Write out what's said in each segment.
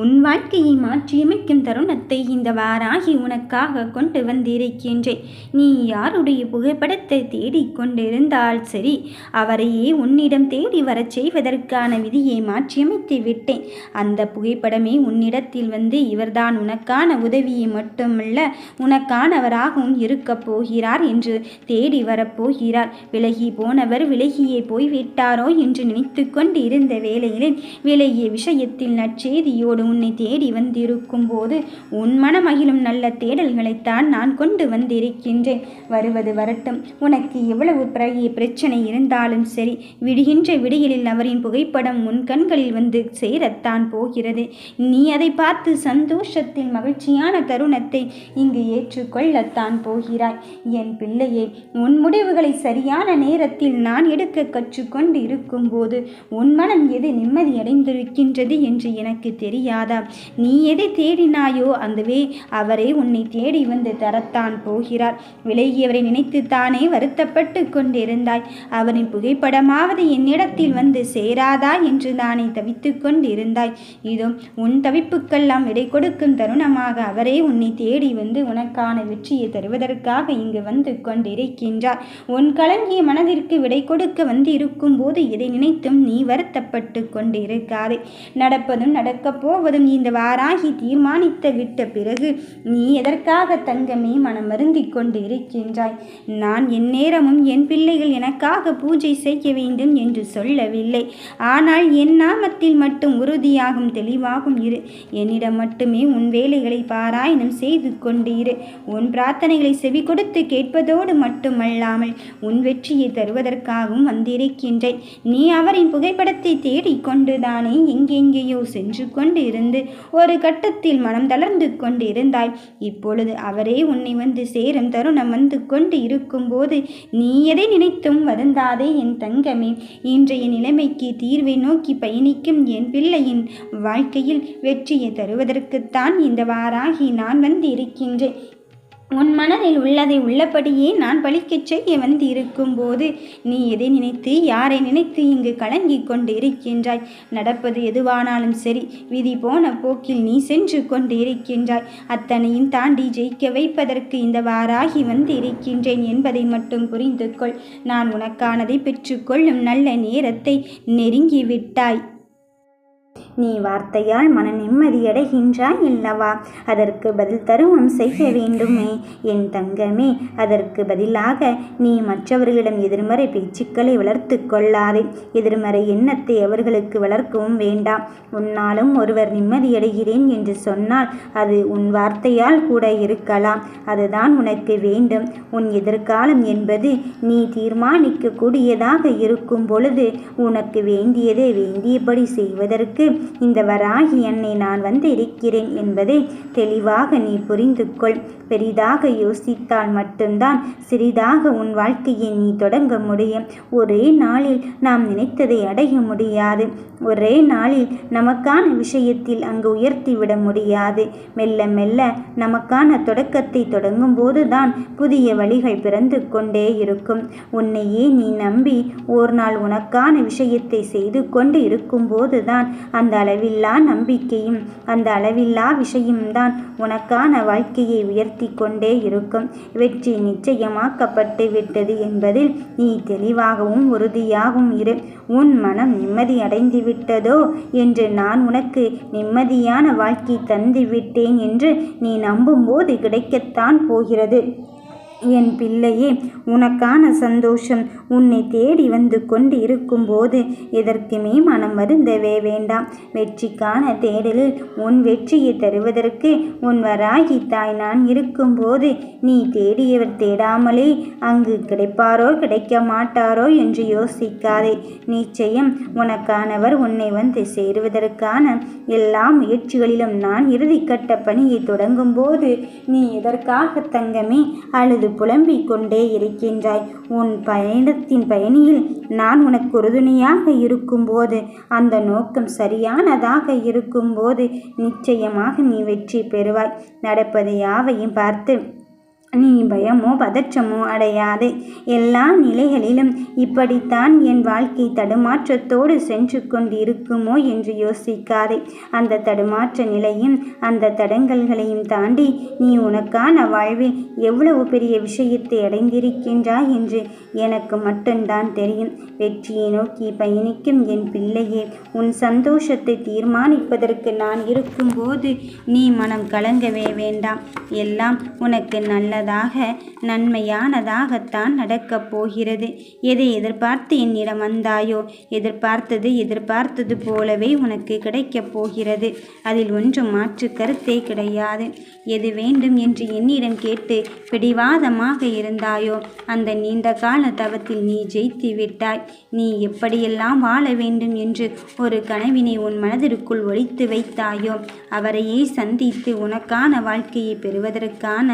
உன் வாழ்க்கையை மாற்றியமைக்கும் தருணத்தை இந்த வாராகி உனக்காக கொண்டு வந்திருக்கின்றேன். நீ யாருடைய புகைப்படத்தை தேடிக்கொண்டிருந்தால் சரி அவரையே உன்னிடம் தேடி வரச் செய்வதற்கான விதியை மாற்றியமைத்து விட்டேன். அந்த புகைப்படமே உன்னிடத்தில் வந்து இவர்தான் உனக்கான உதவியை மட்டுமல்ல உனக்கானவராகவும் இருக்கப் போகிறார் என்று தேடி வரப்போகிறார் விலகி போனவர் விலகியே போய்விட்டாரோ என்று நினைத்து கொண்டு இருந்த வேளையிலே விலகிய விஷயத்தில் நற்செய்தியோடு உன்னை தேடி வந்திருக்கும் போது உன் மனமகிழும் நல்ல தேடல்களைத்தான் நான் கொண்டு வந்திருக்கின்றேன். வருவது வரட்டும். உனக்கு எவ்வளவு பிறகிய பிரச்சனை இருந்தாலும் சரி விடுகின்ற விடியலில் அவரின் புகைப்படம் உன் கண்களில் வந்து சேரத்தான் போகிறது. நீ அதை பார்த்து சந்தோஷத்தில் மகிழ்ச்சியான தருணத்தை இங்கு ஏற்றுக்கொள்ளத்தான் போகிறாய். என் பிள்ளையே உன் முடிவுகளை சரியான நேரத்தில் நான் எடுக்க கற்றுக்கொண்டு இருக்கும்போது உன் மனம் எது நிம்மதியடைந்திருக்கின்றது என்று எனக்கு தெரியும். தெரியாதா நீ எதை தேடினாயோ அந்தவே அவரே உன்னை தேடி வந்து தரத்தான் போகிறார். விலகியவரை நினைத்து தானே வருத்தப்பட்டு கொண்டிருந்தாய். அவரின் புகைப்படமாவது என்னிடத்தில் வந்து சேராதா என்று தானே தவித்து கொண்டிருந்தாய். இதோ உன் தவிப்புக்கெல்லாம் விடை கொடுக்கும் தருணமாக அவரே உன்னை தேடி வந்து உனக்கான வெற்றியை தருவதற்காக இங்கு வந்து கொண்டிருக்கின்றார். உன் கலங்கிய மனதிற்கு விடை கொடுக்க வந்து இருக்கும் போது எதை நினைத்தும் நீ வருத்தப்பட்டு கொண்டிருக்காதே. நடப்பதும் நடக்கப்போ போவதும் இந்த வாராகி தீர்மானித்து விட்ட பிறகு நீ எதற்காக தங்கமே மனம் வருந்திக் கொண்டு இருக்கின்றாய் நான் என் நேரமும் என் பிள்ளைகள் எனக்காக பூஜை செய்ய வேண்டும் என்று சொல்லவில்லை. ஆனால் என் நாமத்தில் மட்டும் உறுதியாகும் தெளிவாகும் இரு. என்னிடம் மட்டுமே உன் வேலைகளை பாராயணம் செய்து கொண்டு இரு. உன் பிரார்த்தனைகளை செவி கொடுத்து கேட்பதோடு மட்டுமல்லாமல் உன் வெற்றியை தருவதற்காகவும் வந்திருக்கின்றேன். நீ அவரின் புகைப்படத்தை தேடிக்கொண்டுதானே எங்கெங்கேயோ சென்று கொண்டு இருந்து ஒரு கட்டத்தில் மனம் தளர்ந்து கொண்டு இருந்தாய் இப்பொழுது அவரே உன்னை வந்து சேரும் தருணம் வந்து கொண்டு இருக்கும்போது நீ எதை நினைத்தும் வருந்தாதே என் தங்கமே. இன்றைய நிலைமைக்கு தீர்வை நோக்கி பயணிக்கும் என் பிள்ளையின் வாழ்க்கையில் வெற்றியை தருவதற்குத்தான் இந்த வாராகி நான் வந்து இருக்கின்றேன் உன் மனதில் உள்ளதை உள்ளபடியே நான் பழிக்கச் செய்ய வந்து இருக்கும்போது நீ எதை நினைத்து யாரை நினைத்து இங்கு கலங்கி கொண்டு இருக்கின்றாய் நடப்பது எதுவானாலும் சரி விதி போன போக்கில் நீ சென்று கொண்டு இருக்கின்றாய் அத்தனையும் தாண்டி ஜெயிக்க வைப்பதற்கு இந்த வாராகி வந்து இருக்கின்றேன் என்பதை மட்டும் புரிந்து கொள் நான் உனக்கானதை பெற்றுக்கொள்ளும் நல்ல நேரத்தை நெருங்கிவிட்டாய். நீ வார்த்தையால் மன நிம்மதியடைகின்றாய் இல்லவா அதற்கு பதில் தருமம் செய்ய வேண்டுமே. என் தங்கமே அதற்கு பதிலாக நீ மற்றவர்களிடம் எதிர்மறை பேச்சுக்களை வளர்த்து கொள்ளாதே. எதிர்மறை எண்ணத்தை அவர்களுக்கு வளர்க்கவும் வேண்டாம். உன்னாலும் ஒருவர் நிம்மதியடைகிறேன் என்று சொன்னால் அது உன் வார்த்தையால் கூட இருக்கலாம். அதுதான் உனக்கு வேண்டும். உன் எதிர்காலம் என்பது நீ தீர்மானிக்கக்கூடியதாக இருக்கும் பொழுது உனக்கு வேண்டியதை வேண்டியபடி செய்வதற்கு இந்த வராகி அன்னை நான் வந்து இருக்கிறேன் என்பதை தெளிவாக நீ புரிந்து கொள் பெரிதாக யோசித்தால் மட்டும்தான் சிறிதாக உன் வாழ்க்கையை நீ தொடங்க முடியும். ஒரே நாளில் நாம் நினைத்ததை அடைய முடியாது. ஒரே நாளில் நமக்கான விஷயத்தில் அங்கு உயர்த்திவிட முடியாது. மெல்ல மெல்ல நமக்கான தொடக்கத்தை தொடங்கும் போதுதான் புதிய வழிகள் பிறந்து கொண்டே இருக்கும். உன்னையே நீ நம்பி ஒரு நாள் உனக்கான விஷயத்தை செய்து கொண்டு இருக்கும்போது அந்த அந்த அளவில்லா நம்பிக்கையும் அந்த அளவில்லா விஷயம்தான் உனக்கான வாழ்க்கையை உயர்த்தி கொண்டே இருக்கும். வெற்றி நிச்சயமாக்கப்பட்டு விட்டது என்பதில் நீ தெளிவாகவும் உறுதியாகவும் இரு. உன் மனம் நிம்மதி அடைந்து விட்டதோ என்று நான் உனக்கு நிம்மதியான வாழ்க்கை தந்து விட்டேன் என்று நீ நம்பும்போது கிடைக்கத்தான் போகிறது. என் பிள்ளையே உனக்கான சந்தோஷம் உன்னை தேடி வந்து கொண்டு இருக்கும்போது எதற்குமே மனம் வருந்தவே வேண்டாம். வெற்றிக்கான தேடலில் உன் வெற்றியை தருவதற்கு உன் வராகி தாய் நான் இருக்கும்போது நீ தேடியவர் தேடாமலே அங்கு கிடைப்பாரோ கிடைக்க மாட்டாரோ என்று யோசிக்காதே. நிச்சயம் உனக்கானவர் உன்னை வந்து சேருவதற்கான எல்லா முயற்சிகளிலும் நான் இறுதிக்கட்ட பணியை தொடங்கும்போது நீ எதற்காக தங்கமே? அழுது புலம்பிக் கொண்டே இருக்கின்றாய். உன் பயணத்தின் பயணியில் நான் உனக்கு உறுதுணையாக இருக்கும்போது அந்த நோக்கம் சரியானதாக இருக்கும்போது நிச்சயமாக நீ வெற்றி பெறுவாய். நடப்பது யாவையும் பார்த்து நீ பயமோ பதற்றமோ அடையாது. எல்லா நிலைகளிலும் இப்படித்தான் என் வாழ்க்கை தடுமாற்றத்தோடு சென்று கொண்டிருக்குமோ என்று யோசிக்காதே. அந்த தடுமாற்ற நிலையும் அந்த தடங்கல்களையும் தாண்டி நீ உனக்கான வாழ்வில் எவ்வளவு பெரிய விஷயத்தை அடைந்திருக்கின்றாய் என்று எனக்கு மட்டும்தான் தெரியும். வெற்றியை நோக்கி பயணிக்கும் என் பிள்ளையே உன் சந்தோஷத்தை தீர்மானிப்பதற்கு நான் இருக்கும்போது நீ மனம் கலங்கவே வேண்டாம். எல்லாம் உனக்கு நல்ல நல்லதாக நன்மையானதாகத்தான் நடக்கப் போகிறது. எதை எதிர்பார்த்து என்னிடம் வந்தாயோ எதிர்பார்த்தது எதிர்பார்த்தது போலவே உனக்கு கிடைக்கப் போகிறது. அதில் ஒன்றும் மாற்று கருத்தே கிடையாது. எது வேண்டும் என்று என்னிடம் கேட்டு பிடிவாதமாக இருந்தாயோ அந்த நீண்ட கால தவத்தில் நீ ஜெயித்து விட்டாய். நீ எப்படியெல்லாம் வாழ வேண்டும் என்று ஒரு கனவினை உன் மனதிற்குள் ஒழித்து வைத்தாயோ அவரையே சந்தித்து உனக்கான வாழ்க்கையை பெறுவதற்கான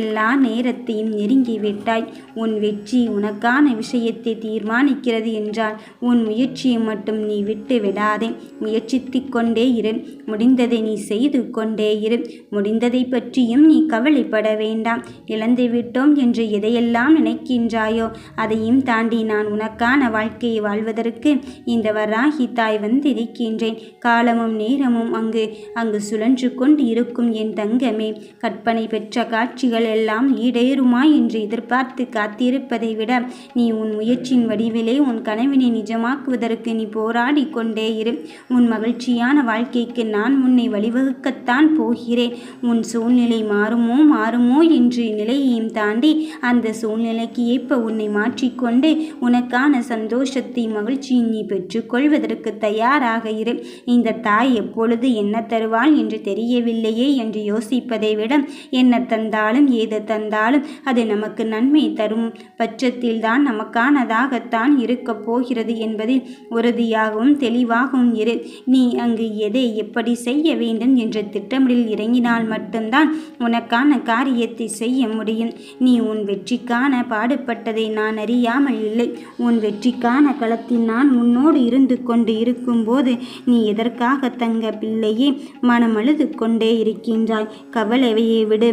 எல்லா நேரத்தையும் நெருங்கிவிட்டாய் உன் வெற்றி உனக்கான விஷயத்தை தீர்மானிக்கிறது என்றால் உன் முயற்சியை மட்டும் நீ விட்டு விடாதே. முயற்சித்து கொண்டே இரு. முடிந்ததை நீ செய்து கொண்டே இரு. முடிந்ததை பற்றியும் நீ கவலைப்பட வேண்டாம். இழந்து விட்டோம் என்று எதையெல்லாம் நினைக்கின்றாயோ அதையும் தாண்டி நான் உனக்கான வாழ்க்கையை வாழ்வதற்கு இந்த வராகி தாய் வந்திருக்கின்றேன். காலமும் நேரமும் அங்கு அங்கு சுழன்று கொண்டு இருக்கும் என் தங்கமே. கற்பனை பெற்ற காட்சிகள் எல்லாம் ஈடேறுமா என்று எதிர்பார்த்து காத்திருப்பதை விட நீ உன் முயற்சியின் வடிவிலே உன் கனவினை நிஜமாக்குவதற்கு நீ போராடி கொண்டே இரு. உன் மகிழ்ச்சியான வாழ்க்கைக்கு நான் உன்னை வழிவகுக்கத்தான் போகிறேன். உன் சூழ்நிலை மாறுமோ மாறுமோ என்று நிலையையும் தாண்டி அந்த சூழ்நிலைக்கு ஏற்ப உன்னை மாற்றிக்கொண்டு உனக்கான சந்தோஷத்தை மகிழ்ச்சியை நீ பெற்றுக்கொள்வதற்கு தயாராக இரு. இந்த தாய் எப்பொழுது என்ன தருவாள் என்று தெரியவில்லையே என்று யோசிப்பதை விட என்ன தந்தாலும் ஏது தந்தாலும் அது நமக்கு நன்மை தரும். பட்சத்தில் தான் நமக்கானதாகத்தான் இருக்கப் போகிறது என்பதில் உறுதியாகவும் தெளிவாகவும் இரு. நீ அங்கு எதை எப்படி செய்ய வேண்டும் என்ற திட்டமிடில் இறங்கினால் மட்டும்தான் உனக்கான காரியத்தை செய்ய முடியும். நீ உன் வெற்றிக்கான பாடுபட்டதை நான் அறியாமல் இல்லை. உன் வெற்றிக்கான களத்தில் நான் உன்னோடு இருந்து கொண்டு இருக்கும்போது நீ எதற்காக தங்க பிள்ளையே? மனமழுது கொண்டே இருக்கின்றாய். கவலைவையை விடு.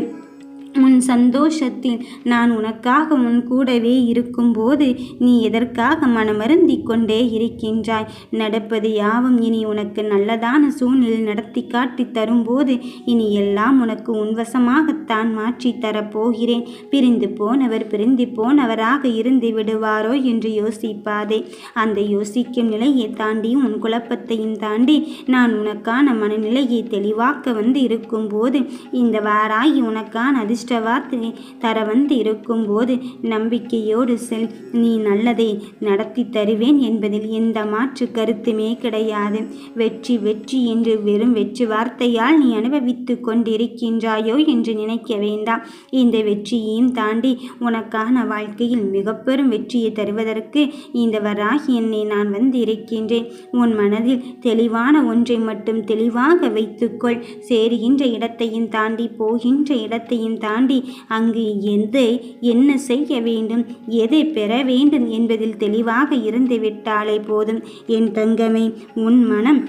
உன் சந்தோஷத்தில் நான் உனக்காக உன் கூடவே இருக்கும்போது நீ எதற்காக மனமருந்தி கொண்டே இருக்கின்றாய்? நடப்பது யாவும் இனி உனக்கு நல்லதான சூழ்நிலை நடத்தி காட்டி தரும்போது இனி எல்லாம் உனக்கு உன்வசமாகத்தான் மாற்றி தரப்போகிறேன். பிரிந்து போனவர் பிரிந்து போனவராக இருந்து விடுவாரோ என்று யோசிப்பாதே. அந்த யோசிக்கும் நிலையை தாண்டி உன் குழப்பத்தையும் தாண்டி நான் உனக்கான மனநிலையை தெளிவாக்க வந்து இருக்கும்போது இந்த வாராகி உனக்கான அதிர்ஷ்ட அதிர்ஷ்ட வார்த்தை தர வந்து இருக்கும்போது நம்பிக்கையோடு செல் நீ நல்லதை நடத்தி தருவேன் என்பதில் எந்த மாற்று கருத்துமே கிடையாது. வெற்றி வெற்றி என்று வெறும் வெற்றி வார்த்தையால் நீ அனுபவித்து கொண்டிருக்கின்றாயோ என்று நினைக்க வேண்டாம். இந்த வெற்றியையும் தாண்டி உனக்கான வாழ்க்கையில் மிக பெரும் வெற்றியை தருவதற்கு இந்த வராகி என்னை நான் வந்து இருக்கின்றேன் உன் மனதில் தெளிவான ஒன்றை மட்டும் தெளிவாக வைத்துக்கொள் சேருகின்ற இடத்தையும் தாண்டி போகின்ற இடத்தையும் தாண்டி அங்கு எதை என்ன செய்ய வேண்டும் எதை பெற வேண்டும் என்பதில் தெளிவாக இருந்து விட்டாலே போதும். என் தங்கமே உன் மனம்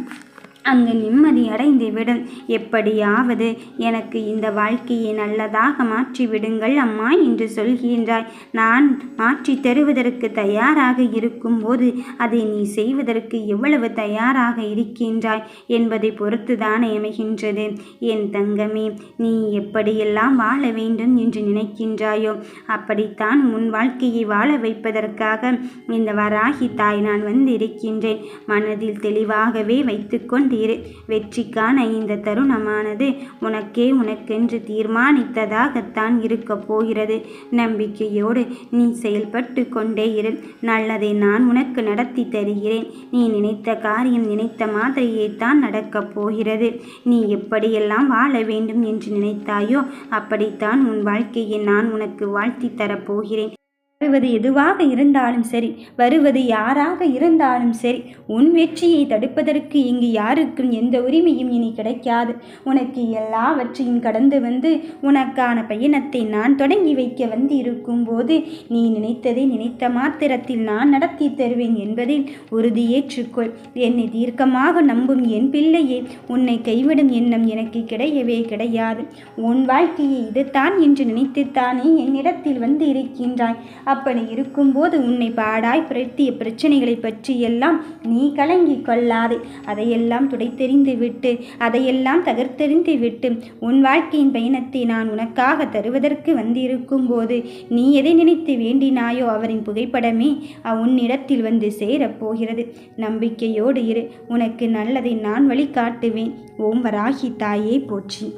அங்கு நிம்மதி அடைந்து விடும். எப்படியாவது எனக்கு இந்த வாழ்க்கையை நல்லதாக மாற்றி விடுங்கள் அம்மா என்று சொல்கின்றாய். நான் மாற்றி தருவதற்கு தயாராக இருக்கும்போது அதை நீ செய்வதற்கு எவ்வளவு தயாராக இருக்கின்றாய் என்பதை பொறுத்துதான் அமைகின்றது. என் தங்கமே நீ எப்படியெல்லாம் வாழ வேண்டும் என்று நினைக்கின்றாயோ அப்படித்தான் உன் வாழ்க்கையை வாழ வைப்பதற்காக இந்த வராகி தாய் நான் வந்து இருக்கின்றேன் மனதில் தெளிவாகவே வைத்துக்கொண்டு இரு வெற்றிக்கான இந்த தருணமானது உனக்கே உனக்கென்று தீர்மானித்ததாகத்தான் இருக்கப் போகிறது. நம்பிக்கையோடு நீ செயல்பட்டு கொண்டே இரு. நல்லதை நான் உனக்கு நடத்தி தருகிறேன். நீ நினைத்த காரியம் நினைத்த மாதிரியைத்தான் நடக்கப் போகிறது. நீ எப்படியெல்லாம் வாழ வேண்டும் என்று நினைத்தாயோ அப்படித்தான் உன் வாழ்க்கையை நான் உனக்கு வாழ்த்தி தரப்போகிறேன் வருவது எதுவாக இருந்தாலும் சரி வருவது யாராக இருந்தாலும் சரி உன் வெற்றியை தடுப்பதற்கு இங்கு யாருக்கும் எந்த உரிமையும் இனி கிடைக்காது. உனக்கு எல்லாவற்றையும் கடந்து வந்து உனக்கான பயணத்தை நான் தொடங்கி வைக்க வந்து இருக்கும்போது நீ நினைத்ததை நினைத்த மாத்திரத்தில் நான் நடத்தி தருவேன் என்பதில் உறுதியேற்றுக்கொள் என்னை தீர்க்கமாக நம்பும் என் பிள்ளையே உன்னை கைவிடும் எண்ணம் எனக்கு கிடையவே கிடையாது. உன் வாழ்க்கையை இதுதான் என்று நினைத்துத்தானே என்னிடத்தில் வந்து இருக்கின்றாய் அப்படி இருக்கும்போது உன்னை பாடாய் பிரத்திய பிரச்சனைகளை பற்றியெல்லாம் நீ கலங்கி கொள்ளாதே. அதையெல்லாம் துடைத்தெறிந்து விட்டு அதையெல்லாம் தகர்த்தெறிந்து விட்டு உன் வாழ்க்கையின் பயணத்தை நான் உனக்காக தருவதற்கு வந்திருக்கும் போது நீ எதை நினைத்து வேண்டினாயோ அவரின் புகைப்படமே உன்னிடத்தில் வந்து சேரப்போகிறது நம்பிக்கையோடு இரு உனக்கு நல்லதை நான் வழிகாட்டுவேன். ஓம் வராகி தாயே போற்றி.